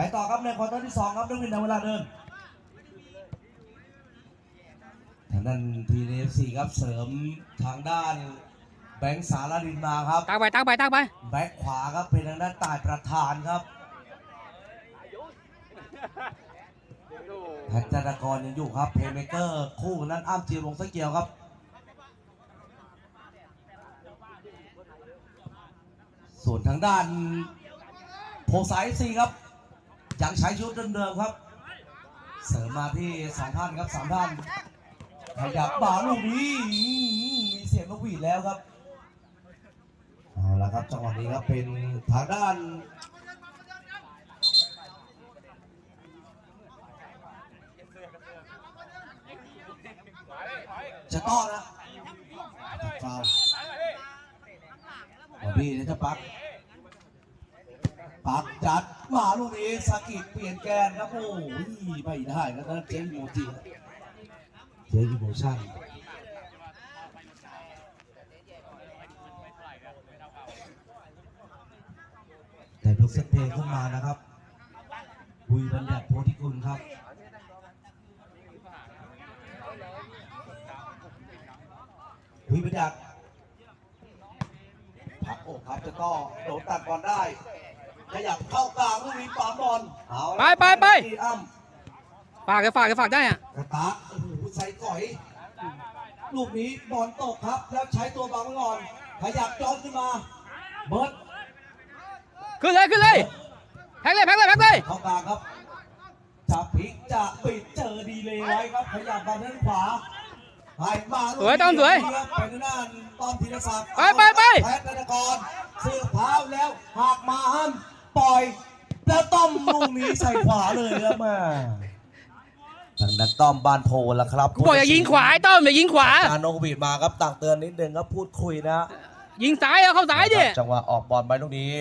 ไปต่อครับในควอเตอร์ที่สองครับนักวินในเวลาเดินทางด้านทีเอฟซีครับเสริมทางด้านแบงค์สารดินมาครับตักไปตักไปตักไปแบ็คขวาครับเป็นทางด้านตายประธานครับแพทย์ธนากรยังอยู่ครับเพย์เมเกอร์คู่กับนั้นอ้ามจีวงศ์สกเกียวครับ ส่วนทางด้านโพสายซีครับ ยังใช้ชุดเดิมๆครับ เสริมมาที่สองท่านครับสามท่านขยับบ่าลูกนี้มีเสียงนกหวีดแล้วครับเอาละครับจังหวะนี้ครับเป็นทางด้านจะต้อนนะฟาวเอาพี่นะจะปัก ปักจัดมาลูกนี้สากิดเปลี่ยนแกนครับโอ้ยไม่ได้ครับนั่นเจ๊อีโมจิเจ๊อีโมชั่นแต่ยกเซตเพลงขึ้นมานะครับคุยบัญญัติโพธิกุลครับคุยบัญญัติผักอกครับจะก็โดดตัดบอลได้ ขยับเข้ากลางลูกนี้ปามบอลเอาละไปไปไปที่อ้ำฝากก็ฝากก็ฝากได้อะกระตะโอ้โหใส่ก่อย ลูกนี้บอลตกครับ แล้วใช้ตัวบังไว้ก่อน ขยับจอนขึ้นมา เบิร์ดขึ้นเลยขึ้นเลยแพ็กเลยแพ็กเลยแพ็กเลยเข้ากลางครับจะพลิกจะปิดเจอดีเลยไว้ครับ ขยับมาด้านขวาให้มาลูกสวยต้อมสวยนี้ครับไปทางด้านต้อมธีรศักดิ์ไปไปไป แพทย์ธนกรเสือเท้าแล้วหากมาห้ามปล่อย แล้วต้อมลูก นี้ใส่ขวาเลยครับแม่ทางด้านต้อมบานโพละครับกูบอกอย่ายิงขวาไอ้ต้อมอย่ายิงขวาอาโนกบีดมาครับต่างเตือนนิดนึงครับพูดคุยนะยิงซ้ายเอาเข้าซ้ายดิจังหวะออกบอลไปตรงนี้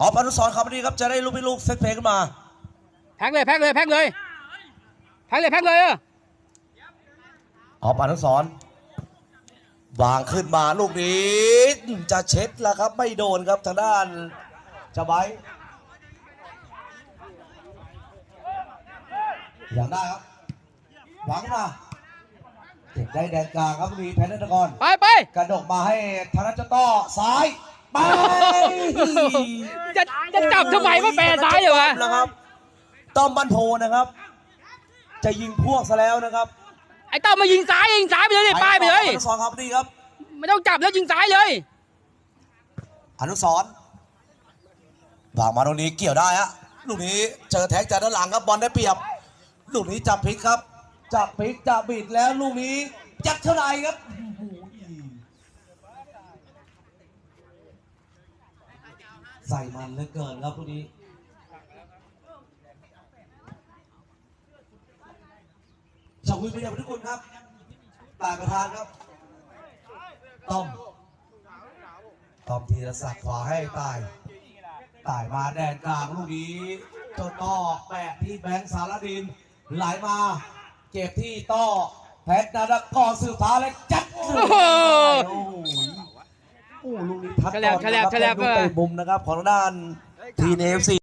ออกอนุสรณ์ครับวันนี้ครับจะได้ลูกพี่ลูกเซตเพลงขึ้นมาแพ็กเลยแพ็กเลยแพ็กเลยแพ็กเลยแพ็กเลยเออออกอนุสรณ์ วางขึ้นมาลูกนี้ จะเช็ดแล้วครับ ไม่โดนครับทางด้านจะไว้อย่างได้ครับหวังมาเก็บได้แดนกลางครับมีแพนนตะกรไปไปกระดกมาให้ธนจต้อซ้ายไปจะจะจับทำไมว่าแปรซ้ายเหรอวะนะครับต้อมบันโพนะครับ จะยิงพวกซะแล้วนะครับ ไอ้ต้อมมายิงซ้ายยิงซ้ายไปเลยดิป้ายไปเลยอนุสรณ์ครับนี่ครับ ไม่ต้องจับแล้วยิงซ้ายเลย อนุสรณ์วางมาตรงนี้เกี่ยวได้ฮะลูกนี้เจอแท็กจากด้านหลังครับบอลได้เปรียบลูกนี้จับพลิกครับ จับพลิกจับบิดแล้วลูกนี้ยัดเท่าไหร่ครับโอ้โหใส่มันเหลือเกินครับลูกนี้ ชาววิทย์พยาทุกคนครับตายประธานครับต้อมต้อมธีรศักดิ์ขวาให้ตายตายมาแดนกลางลูกนี้เจ้าต้อแปะที่แบงค์สารดิน ไหลมา เก็บที่ต้อแพทย์นาดกรสืบท้าและจัดเลยโอ้โหโอ้โหโอ้โหลูกนี้ทัดแฉลบบอลนะครับแฉลบแฉลบเป็นลูกเตะมุมนะครับของทางด้านทีเอฟซี